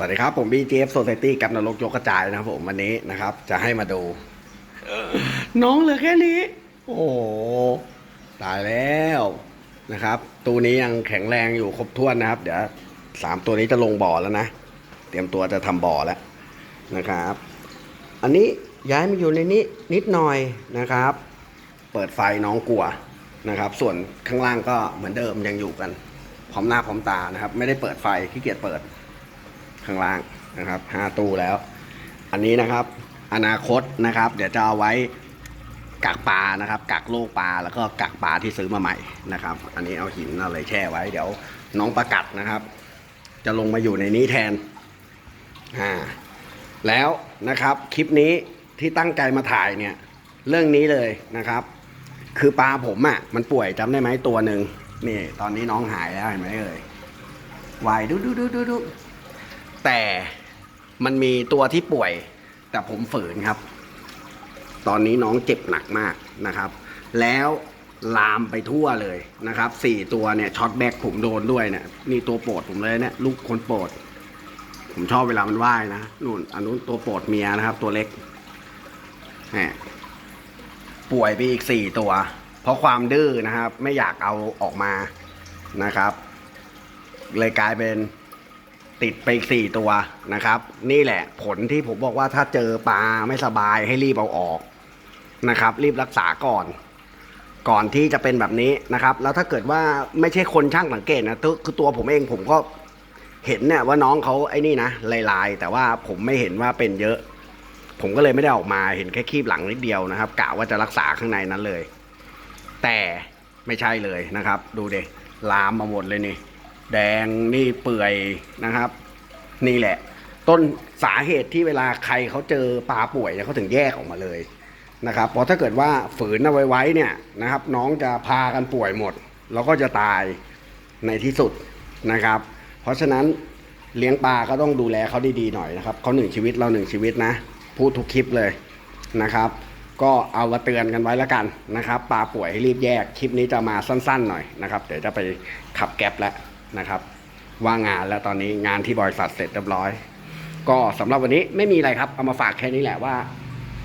วัสดีครับ ผม BGF Society กับนรกยกกระจายนะครับผมวันนี้นะครับ จะให้มาดูเออน้องเหลือแค่นี้ โอ้โหตายแล้วนะครับ ตัวนี้ยังแข็งแรงอยู่ครบถ้วนนะครับ เดี๋ยวสามตัวนี้จะลงบ่อแล้วนะ เตรียมตัวจะทำบ่อแล้วนะครับ อันนี้ย้ายมาอยู่ในนี้นิดหน่อยนะครับ เปิดไฟน้องกลัวนะครับ ส่วนข้างล่างก็เหมือนเดิมยังอยู่กัน พร้อมหน้าพร้อมตานะครับ ไม่ได้เปิดไฟขี้เกียจเปิด ข้างล่างนะครับห้าตู้แล้ว อันนี้นะครับ อนาคตนะครับ เดี๋ยวจะเอาไว้กักปลานะครับกักโลกปลาแล้วก็กักปลาที่ซื้อมาใหม่นะครับ อันนี้เอาหินอะไรแช่ไว้ เดี๋ยวน้องประกัดนะครับ จะลงมาอยู่ในนี้แทนอ่าแล้วนะครับคลิปนี้ที่ตั้งใจมาถ่ายเนี่ย เรื่องนี้เลยนะครับ คือปลาผมอะ่ะมันป่วยจำได้ไหมตัวหนึ่งนี่ ตอนนี้น้องหายแล้วเห็นไหมเอ่ย วายดูดูดูดูดู แต่มันมีตัวที่ป่วย แต่ผมฝืนครับ ตอนนี้น้องเจ็บหนักมากนะครับ แล้วลามไปทั่วเลยนะครับสี่ตัวเนี่ยช็อตแบ็กผมโดนด้วยเนี่ยนี่ตัวโปรดผมเลยเนี่ยลูกคนโปรด ผมชอบเวลามันว่ายนะนู่นอันนู้นตัวโปรดเมียนะครับ ตัวเล็กแหมป่วยไปอีกสี่ตัว เพราะความดื้อนะครับ ไม่อยากเอาออกมานะครับ เลยกลายเป็น ติดไปอีกสี่ตัวนะครับ นี่แหละผลที่ผมบอกว่าถ้าเจอปลาไม่สบายให้รีบเอาออกนะครับ รีบรักษาก่อน ก่อนที่จะเป็นแบบนี้นะครับ แล้วถ้าเกิดว่าไม่ใช่คนช่างสังเกตนะตัวคือตัวผมเองผมก็เห็นเนี่ยว่าน้องเขาไอ้นี่นะลายๆ แต่ว่าผมไม่เห็นว่าเป็นเยอะ ผมก็เลยไม่ได้ออกมาเห็นแค่คีบหลังนิดเดียวนะครับกะว่าจะรักษาข้างในนั้นเลย แต่ไม่ใช่เลยนะครับ ดูเดลามมาหมดเลยนี่ แดงนี่เปื่อยนะครับ นี่แหละ ต้นสาเหตุที่เวลาใครเขาเจอปลาป่วยเนี่ยเขาถึงแยกออกมาเลยนะครับเพราะถ้าเกิดว่าฝืนเอาไว้ไว้เนี่ยนะครับ น้องจะพากันป่วยหมด แล้วก็จะตายในที่สุดนะครับ เพราะฉะนั้นเลี้ยงปลาก็ต้องดูแลเขาดีๆหน่อยนะครับเขาหนึ่งชีวิตเราหนึ่งชีวิตนะ พูดทุกคลิปเลยนะครับ ก็เอามาเตือนกันไว้แล้วกันนะครับปลาป่วยให้รีบแยกคลิปนี้จะมาสั้นๆหน่อยนะครับ เดี๋ยวจะไปขับแก๊ปแล้ว นะครับ ว่างงานแล้วตอนนี้งานที่บริษัทเสร็จเรียบร้อย ก็สำหรับวันนี้ไม่มีอะไรครับเอามาฝากแค่นี้แหละว่า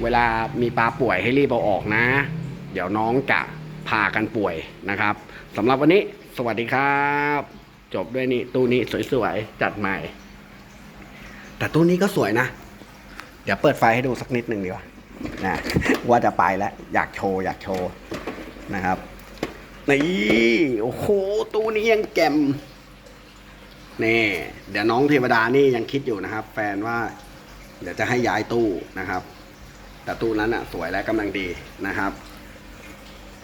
เวลามีปลาป่วยให้รีบเอาออกนะ เดี๋ยวน้องจะพากันป่วยนะครับสำหรับวันนี้สวัสดีครับ จบด้วยนี่ตู้นี้สวยๆจัดใหม่ แต่ตู้นี้ก็สวยนะ เดี๋ยวเปิดไฟให้ดูสักนิดหนึ่งดีกว่านะว่าจะไปแล้ว อยากโชว์อยากโชว์นะครับนี่โอ้โหตู้นี้ยังแจ่ม นี่ เดี๋ยวน้องเทวดานี่ยังคิดอยู่นะครับ แฟนว่า เดี๋ยวจะให้ย้ายตู้นะครับ แต่ตู้นั้นอะ สวยและกำลังดีนะครับ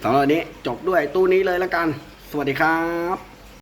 สำหรับวันนี้จบด้วยตู้นี้เลยแล้วกัน สวัสดีครับ